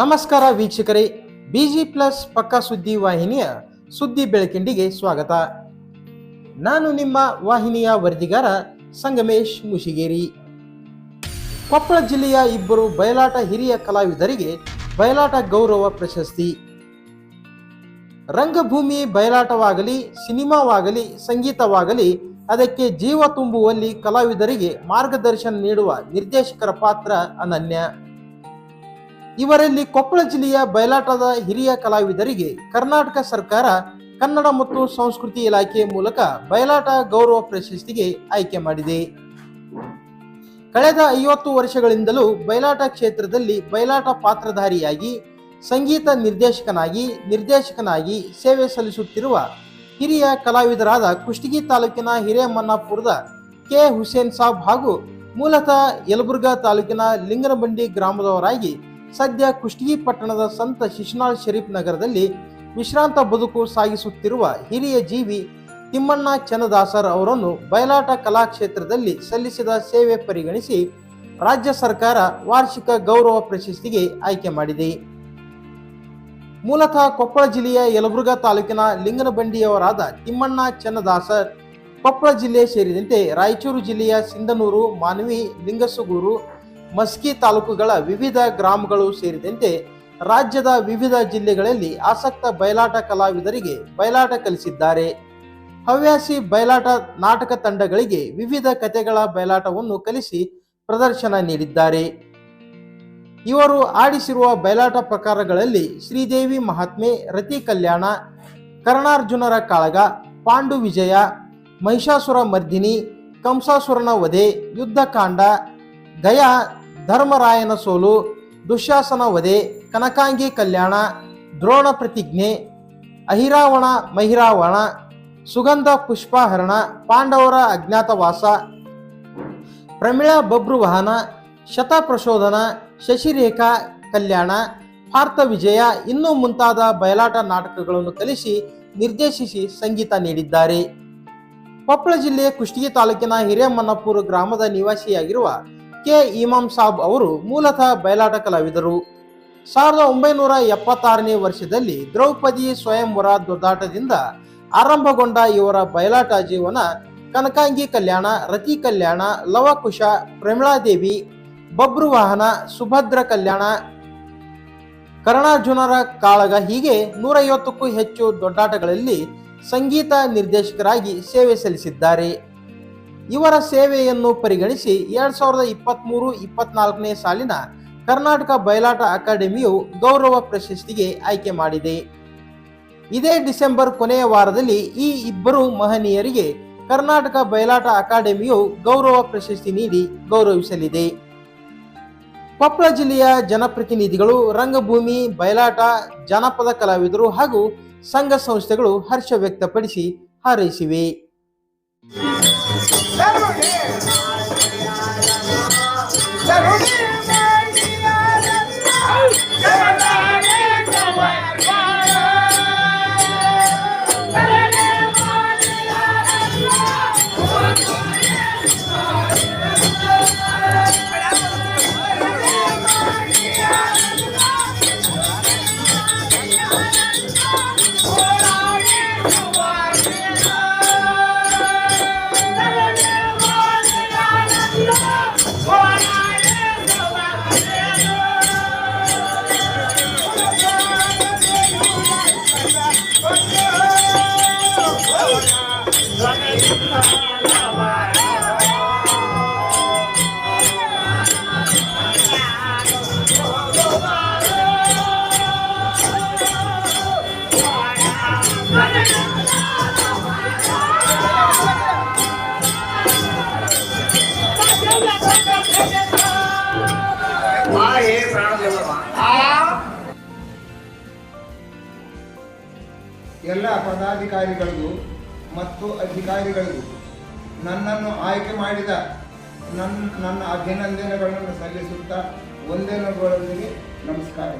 ನಮಸ್ಕಾರ ವೀಕ್ಷಕರೇ, busy plus ಪಕ್ಕಾ ಸುದ್ದಿ ವಾಹಿನಿಯ ಸುದ್ದಿ ಬೆಳಕಿಂಡಿಗೆ ಸ್ವಾಗತ. ನಾನು ನಿಮ್ಮ ವಾಹಿನಿಯ ವರದಿಗಾರ ಸಂಗಮೇಶ್ ಮುಶಿಗೇರಿ ಕೊಪ್ಪಳ ಜಿಲ್ಲೆಯ ಇಬ್ಬರು ಬಯಲಾಟ ಹಿರಿಯ ಕಲಾವಿದರಿಗೆ ಬಯಲಾಟ ಗೌರವ ಪ್ರಶಸ್ತಿ. ರಂಗಭೂಮಿ ಬಯಲಾಟವಾಗಲಿ, ಸಿನಿಮಾವಾಗಲಿ, ಸಂಗೀತವಾಗಲಿ, ಅದಕ್ಕೆ ಜೀವ ತುಂಬುವಲ್ಲಿ ಕಲಾವಿದರಿಗೆ ಮಾರ್ಗದರ್ಶನ ನೀಡುವ ನಿರ್ದೇಶಕರ ಪಾತ್ರ ಅನನ್ಯ. ಇವರಲ್ಲಿ ಕೊಪ್ಪಳ ಜಿಲ್ಲೆಯ ಬಯಲಾಟದ ಹಿರಿಯ ಕಲಾವಿದರಿಗೆ ಕರ್ನಾಟಕ ಸರ್ಕಾರ, ಕನ್ನಡ ಮತ್ತು ಸಂಸ್ಕೃತಿ ಇಲಾಖೆ ಮೂಲಕ ಬಯಲಾಟ ಗೌರವ ಪ್ರಶಸ್ತಿಗೆ ಆಯ್ಕೆ ಮಾಡಿದೆ. ಕಳೆದ ಐವತ್ತು ವರ್ಷಗಳಿಂದಲೂ ಬಯಲಾಟ ಕ್ಷೇತ್ರದಲ್ಲಿ ಬಯಲಾಟ ಪಾತ್ರಧಾರಿಯಾಗಿ, ಸಂಗೀತ ನಿರ್ದೇಶಕನಾಗಿ ನಿರ್ದೇಶಕನಾಗಿ ಸೇವೆ ಸಲ್ಲಿಸುತ್ತಿರುವ ಹಿರಿಯ ಕಲಾವಿದರಾದ ಕುಷ್ಟಗಿ ತಾಲೂಕಿನ ಹಿರೇಮನ್ನಾಪುರದ ಕೆ. ಹುಸೇನ್ ಸಾಬ್ ಹಾಗೂ ಮೂಲತಃ ಯಲಬುರ್ಗಾ ತಾಲೂಕಿನ ಲಿಂಗನಬಂಡಿ ಗ್ರಾಮದವರಾಗಿ ಸದ್ಯ ಕುಷ್ಟಗಿ ಪಟ್ಟಣದ ಸಂತ ಶಿಶುನಾಳ್ ಶರೀಫ್ ನಗರದಲ್ಲಿ ವಿಶ್ರಾಂತ ಬದುಕು ಸಾಗಿಸುತ್ತಿರುವ ಹಿರಿಯ ಜೀವಿ ತಿಮ್ಮಣ್ಣ ಚನ್ನದಾಸರ್ ಅವರನ್ನು ಬಯಲಾಟ ಕಲಾಕ್ಷೇತ್ರದಲ್ಲಿ ಸಲ್ಲಿಸಿದ ಸೇವೆ ಪರಿಗಣಿಸಿ ರಾಜ್ಯ ಸರ್ಕಾರ ವಾರ್ಷಿಕ ಗೌರವ ಪ್ರಶಸ್ತಿಗೆ ಆಯ್ಕೆ ಮಾಡಿದೆ. ಮೂಲತಃ ಕೊಪ್ಪಳ ಜಿಲ್ಲೆಯ ಯಲಬುರ್ಗಾ ತಾಲೂಕಿನ ಲಿಂಗನಬಂಡಿಯವರಾದ ತಿಮ್ಮಣ್ಣ ಚನ್ನದಾಸರ್ ಕೊಪ್ಪಳ ಜಿಲ್ಲೆ ಸೇರಿದಂತೆ ರಾಯಚೂರು ಜಿಲ್ಲೆಯ ಸಿಂಧನೂರು, ಮಾನವಿ, ಲಿಂಗಸಗೂರು ಮಸ್ಕಿ ತಾಲೂಕುಗಳ ವಿವಿಧ ಗ್ರಾಮಗಳು ಸೇರಿದಂತೆ ರಾಜ್ಯದ ವಿವಿಧ ಜಿಲ್ಲೆಗಳಲ್ಲಿ ಆಸಕ್ತ ಬಯಲಾಟ ಕಲಾವಿದರಿಗೆ ಬಯಲಾಟ ಕಲಿಸಿದ್ದಾರೆ. ಹವ್ಯಾಸಿ ಬಯಲಾಟ ನಾಟಕ ತಂಡಗಳಿಗೆ ವಿವಿಧ ಕಥೆಗಳ ಬಯಲಾಟವನ್ನು ಕಲಿಸಿ ಪ್ರದರ್ಶನ ನೀಡಿದ್ದಾರೆ. ಇವರು ಆಡಿಸಿರುವ ಬಯಲಾಟ ಪ್ರಕಾರಗಳಲ್ಲಿ ಶ್ರೀದೇವಿ ಮಹಾತ್ಮೆ, ರತಿ ಕಲ್ಯಾಣ, ಕರ್ಣಾರ್ಜುನರ ಕಾಳಗ, ಪಾಂಡು ವಿಜಯ, ಮಹಿಷಾಸುರ ಮರ್ದಿನಿ, ಕಂಸಾಸುರನ ವಧೆ, ಯುದ್ಧಕಾಂಡ, ಗಯಾ ಧರ್ಮರಾಯನ ಸೋಲು ದುಶ್ಯಾಸನ ವಧೆ ಕನಕಾಂಗಿ ಕಲ್ಯಾಣ, ದ್ರೋಣ ಪ್ರತಿಜ್ಞೆ, ಅಹಿರಾವಣ ಮಹಿರಾವಣ, ಸುಗಂಧ ಪುಷ್ಪಹರಣ, ಪಾಂಡವರ ಅಜ್ಞಾತವಾಸ, ಪ್ರಮಿಳಾ ಬಬ್ರುವಾಹನ ಶತಪ್ರಶೋಧನ ಶಶಿರೇಖಾ ಕಲ್ಯಾಣ ಭಾರತ ವಿಜಯ ಇನ್ನೂ ಮುಂತಾದ ಬಯಲಾಟ ನಾಟಕಗಳನ್ನು ಕಲಿಸಿ ನಿರ್ದೇಶಿಸಿ ಸಂಗೀತ ನೀಡಿದ್ದಾರೆ. ಕೊಪ್ಪಳ ಜಿಲ್ಲೆಯ ಕುಷ್ಟಗಿ ತಾಲೂಕಿನ ಹಿರೇಮನ್ನಪುರ ಗ್ರಾಮದ ನಿವಾಸಿಯಾಗಿರುವ ಕೆ. ಇಮಾಮ್ ಸಾಬ್ ಅವರು ಮೂಲತಃ ಬಯಲಾಟ ಕಲಾವಿದರು. ಸಾವಿರದ ಒಂಬೈನೂರ ಎಪ್ಪತ್ತಾರನೇ ವರ್ಷದಲ್ಲಿ ದ್ರೌಪದಿ ಸ್ವಯಂವರ ದೊಡ್ಡಾಟದಿಂದ ಆರಂಭಗೊಂಡ ಇವರ ಬಯಲಾಟ ಜೀವನ ಕನಕಾಂಗಿ ಕಲ್ಯಾಣ, ರತಿ ಕಲ್ಯಾಣ, ಲವಕುಶ, ಪ್ರಮಿಳಾದೇವಿ, ಬಬ್ರುವಾಹನ, ಸುಭದ್ರ ಕಲ್ಯಾಣ, ಕರ್ಣಾರ್ಜುನರ ಕಾಳಗ ಹೀಗೆ ನೂರೈವತ್ತಕ್ಕೂ ಹೆಚ್ಚು ದೊಡ್ಡಾಟಗಳಲ್ಲಿ ಸಂಗೀತ ನಿರ್ದೇಶಕರಾಗಿ ಸೇವೆ ಸಲ್ಲಿಸಿದ್ದಾರೆ. ಇವರ ಸೇವೆಯನ್ನು ಪರಿಗಣಿಸಿ ಎರಡ್ ಸಾವಿರದ ಇಪ್ಪತ್ತ್ಮೂರು ಇಪ್ಪತ್ನಾಲ್ಕನೇ ಸಾಲಿನ ಕರ್ನಾಟಕ ಬಯಲಾಟ ಅಕಾಡೆಮಿಯು ಗೌರವ ಪ್ರಶಸ್ತಿಗೆ ಆಯ್ಕೆ ಮಾಡಿದೆ. ಇದೇ ಡಿಸೆಂಬರ್ ಕೊನೆಯ ವಾರದಲ್ಲಿ ಈ ಇಬ್ಬರು ಮಹನೀಯರಿಗೆ ಕರ್ನಾಟಕ ಬಯಲಾಟ ಅಕಾಡೆಮಿಯು ಗೌರವ ಪ್ರಶಸ್ತಿ ನೀಡಿ ಗೌರವಿಸಲಿದೆ. ಕೊಪ್ಪಳ ಜಿಲ್ಲೆಯ ಜನಪ್ರತಿನಿಧಿಗಳು, ರಂಗಭೂಮಿ, ಬಯಲಾಟ, ಜಾನಪದ ಕಲಾವಿದರು ಹಾಗೂ ಸಂಘ ಸಂಸ್ಥೆಗಳು ಹರ್ಷ ವ್ಯಕ್ತಪಡಿಸಿ ಹಾರೈಸಿವೆ. Never again. ಎಲ್ಲ ಪದಾಧಿಕಾರಿಗಳಿಗೂ ಮತ್ತು ಅಧಿಕಾರಿಗಳಿಗೂ ನನ್ನನ್ನು ಆಯ್ಕೆ ಮಾಡಿದ ನನ್ನ ನನ್ನ ಅಭಿನಂದನೆಗಳನ್ನು ಸಲ್ಲಿಸುತ್ತಾ ವಂದನೆಗಳೊಂದಿಗೆ ನಮಸ್ಕಾರ.